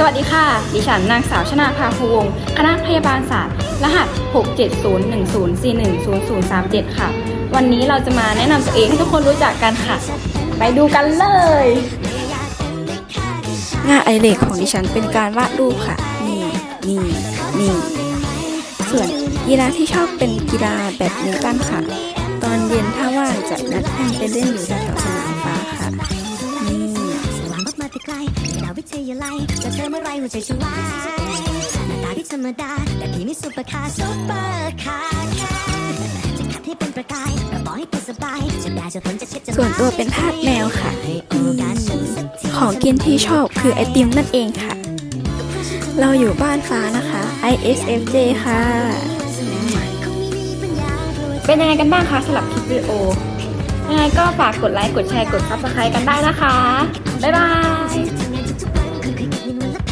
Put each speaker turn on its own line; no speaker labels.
สวัสดีค่ะ ดิฉันนางสาวชนาภาภูวงศ์คณะพยาบาลศาสตร์ รหัส 67010410037 ค่ะ วันนี้เราจะมาแนะนำตัวเองให้ทุกคนรู้จักกันค่ะ ไปดูกันเลย
งานไอดิเรกของดิฉันเป็นการวาดรูปค่ะ นี่นี่นี่ส่วนกีฬาที่ชอบเป็นกีฬาแบดมินตันค่ะ ตอนเย็นถ้าว่างจะนัดแฟนไปเล่นอยู่แถวสนาม
วิทยาลัยจะเจอเมื่อไรหัวใจฉันวายหน้าตาที่ธรรมดา แต่พี่นี่ซุปเปอร์คาร์ซุปเปอร์คาร์แค่จะขับให้เป็นประกายกระบอกให้เป็นสบายจะได้จะทนจะเช็ดจะ
ส่วนตัวเป็นทาสแมวค่ะ
ให้โอกาสฉันสักที
ของกินที่ชอบคือไอติมนั่นเองค่ะ เราอยู่บ้านฟ้านะคะ ISFJ ค่ะ
คงไม่มีปัญญากลัว
เป็นยังไงกันบ้างคะสำหรับคลิปวิดีโอยังไงก็ฝากกดไลค์ กดแชร์ กด Subscribe กันได้นะคะ บ๊ายบาย
Lulu